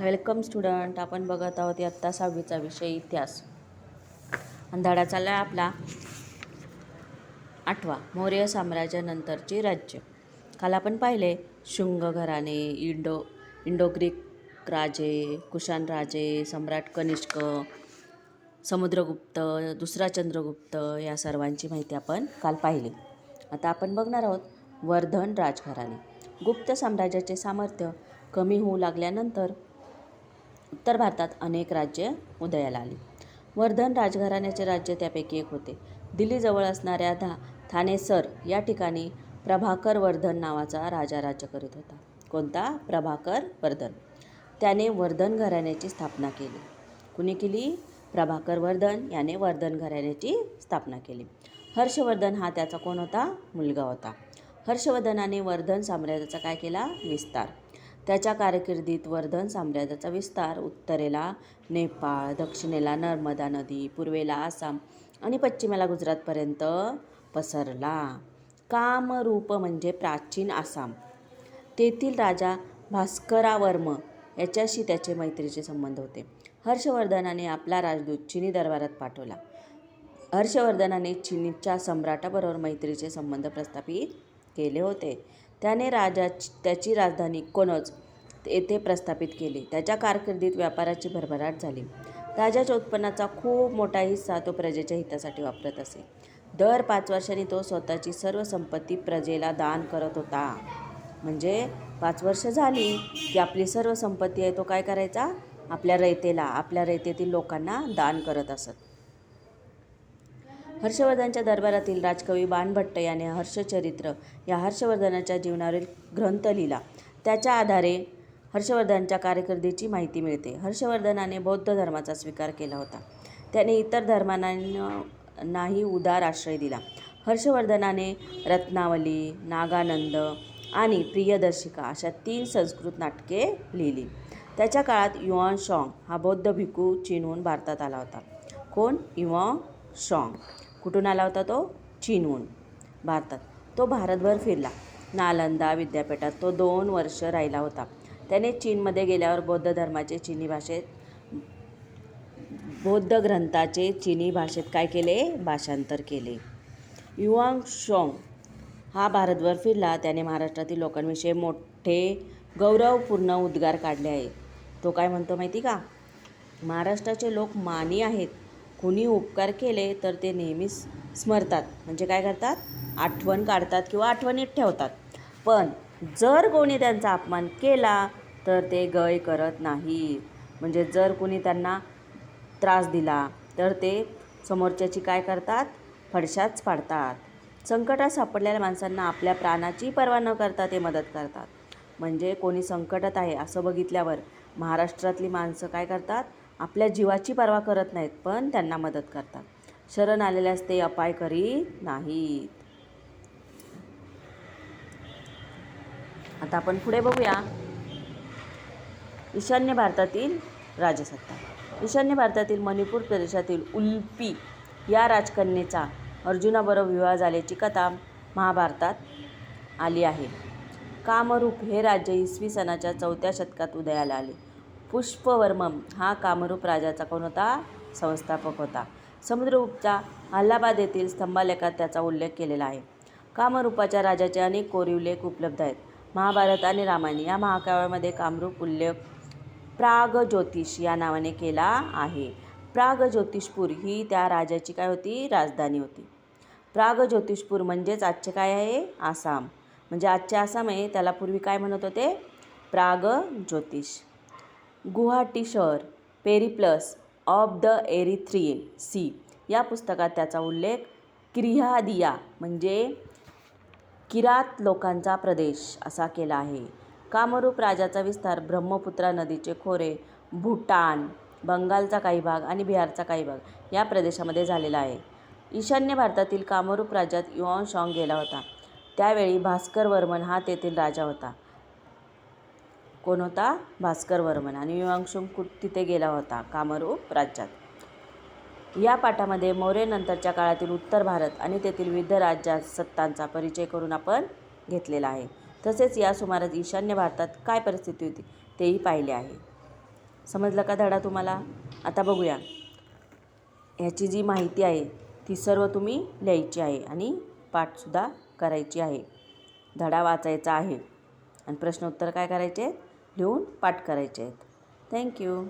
Welcome student आपण बघत आहोत इयत्ता सहावीचा विषय इतिहास. आणि धडा चालला आपला. आठवा मौर्य साम्राज्यानंतरचे राज्य. काल आपण पाहिले शुंग घराणे इंडो इंडो ग्रीक राजे कुशान राजे सम्राट कनिष्क समुद्रगुप्त दुसरा चंद्रगुप्त या सर्वांची माहिती आपण काल पाहिली. आता आपण बघणार आहोत वर्धन राजघराणे. गुप्त साम्राज्याचे सामर्थ्य कमी होऊ लागल्यानंतर उत्तर भारतात अनेक राज्य उदयाला आली. वर्धन राजघराण्याचे राज्य त्यापैकी एक होते. दिल्लीजवळ असणाऱ्या धा थानेसर या ठिकाणी प्रभाकर वर्धन नावाचा राजा राज्य करीत होता. कोणता? प्रभाकर वर्धन. त्याने वर्धन घराण्याची स्थापना केली. कुणी केली? प्रभाकर वर्धन याने वर्धन घराण्याची स्थापना केली. हर्षवर्धन हा त्याचा कोण होता? मुलगा होता. हर्षवर्धनाने वर्धन साम्राज्याचा काय केला? विस्तार. त्याच्या कारकिर्दीत वर्धन साम्राज्याचा विस्तार उत्तरेला नेपाळ दक्षिणेला नर्मदा नदी पूर्वेला आसाम आणि पश्चिमेला गुजरातपर्यंत पसरला. कामरूप म्हणजे प्राचीन आसाम. तेथील राजा भास्करावर्म याच्याशी त्याचे मैत्रीचे संबंध होते. हर्षवर्धनाने आपला राजदूत चिनी दरबारात पाठवला. हर्षवर्धनाने चिनीच्या सम्राटाबरोबर मैत्रीचे संबंध प्रस्थापित केले होते. त्याने राजा त्याची राजधानी कोनोज येथे प्रस्थापित केली. त्याच्या कारकिर्दीत व्यापाराची भरभराट झाली. राजाच्या उत्पन्नाचा खूप मोठा हिस्सा तो प्रजेच्या हितासाठी वापरत असे. दर पाच वर्षांनी तो स्वतःची सर्व संपत्ती प्रजेला दान करत होता. म्हणजे पाच वर्ष झाली की आपली सर्व संपत्ती आहे तो काय करायचा? आपल्या रयतेला आपल्या रयतेतील लोकांना दान करत असत. हर्षवर्धनच्या दरबारातील राजकवी बाणभट्ट याने हर्षचरित्र या हर्षवर्धनाच्या जीवनावरील ग्रंथ लिहिला त्याच्या आधारे हर्षवर्धनाच्या कारकिर्दीची माहिती मिळते. हर्षवर्धनाने बौद्ध धर्माचा स्वीकार केला होता. त्याने इतर धर्मांनाही उदार आश्रय दिला. हर्षवर्धनाने रत्नावली नागानंद आणि प्रियदर्शिका अशा तीन संस्कृत नाटके लिहिली. त्याच्या काळात युआन शॉंग हा बौद्ध भिक्खू चीनहून भारतात आला होता. कोण? Yuan Chwang. कुठून आला होता तो? चीनहून भारतात. तो भारतभर फिरला. नालंदा विद्यापीठात तो दोन वर्ष राहिला होता. त्याने चीनमध्ये गेल्यावर बौद्ध धर्माचे चिनी भाषेत बौद्ध ग्रंथाचे चिनी भाषेत काय केले? भाषांतर केले. युवांग शोंग हा भारतभर फिरला. त्याने महाराष्ट्रातील लोकांविषयी मोठे गौरवपूर्ण उद्गार काढले आहे तो काय म्हणतो माहिती का? महाराष्ट्राचे लोक मानी आहेत. कुणी उपकार केले तर ते नेहमीच स्मरतात. म्हणजे काय करतात? आठवण काढतात किंवा आठवणीत ठेवतात. पण जर कोणी त्यांचा अपमान केला तर ते गय करत नाही म्हणजे जर कोणी त्यांना त्रास दिला तर ते समोरच्याची काय करतात? फडशाच पाडतात. संकटात सापडलेल्या माणसांना आपल्या प्राणाची पर्वा न करता ते मदत करतात. म्हणजे कोणी संकटात आहे असं बघितल्यावर महाराष्ट्रातली माणसं काय करतात? आपल्या जीवाची पर्वा करत नाहीत पण त्यांना मदत करतात. शरण आलेल्यास ते अपाय करीत नाहीत. आता आपण पुढे बघूया. ईशान्य भारतातील राजसत्ता. ईशान्य भारतातील मणिपूर प्रदेशातील उल्पी या राजकन्येचा अर्जुनाबरोबर विवाह झाल्याची कथा महाभारतात आली आहे. कामरूप हे राज्य इसवी सनाच्या चौथ्या शतकात उदयाला आले. पुष्पवर्मम हा कामरूप राजाचा कोण होता? संस्थापक होता. समुद्रगुप्तच्या अल्हाबाद येथील स्तंभालेखात त्याचा उल्लेख केलेला आहे. कामरूपाच्या राजाचे अनेक कोरीवलेख उपलब्ध आहेत. महाभारत आणि रामायण या महाकाव्यामध्ये कामरूप उल्लेख प्रागज्योतिष या नावाने केला आहे. प्रागज्योतिषपूर ही त्या राजाची काय होती? राजधानी होती. प्रागज्योतिषपूर म्हणजेच आजचे काय आहे? आसाम. म्हणजे आजचे आसाम आहे त्याला पूर्वी काय म्हणत होते? प्रागज्योतिष. गुवाहाटी शहर Periplus of the Erythraean Sea या पुस्तकात त्याचा उल्लेख क्रिहादिया म्हणजे किरात लोकांचा प्रदेश असा केला आहे. कामरूप राजाचा विस्तार ब्रह्मपुत्रा नदीचे खोरे भूटान बंगालचा काही भाग आणि बिहारचा काही भाग या प्रदेशामध्ये झालेला आहे. ईशान्य भारतातील कामरूप राज्यात युआन शॉंग गेला होता. त्यावेळी भास्कर वर्मन हा तेथील राजा होता. कोण होता? भास्कर वर्मन. आणि युआंगशुंग तिथे गेला होता कामरूप राज्यात. या पाठामध्ये मौर्यनंतरच्या काळातील उत्तर भारत आणि तेथील विविध राज्यात सत्तांचा परिचय करून आपण घेतलेला आहे. तसेच या सुमारास ईशान्य भारतात काय परिस्थिती होती तेही पाहिले आहे. समजलं का धडा तुम्हाला? आता बघूया. ह्याची जी माहिती आहे ती सर्व तुम्ही लिहायची आहे आणि पाठसुद्धा करायची आहे. धडा वाचायचा आहे. आणि प्रश्नोत्तर काय करायचे? लिहून पाठ करायचे आहेत. थँक्यू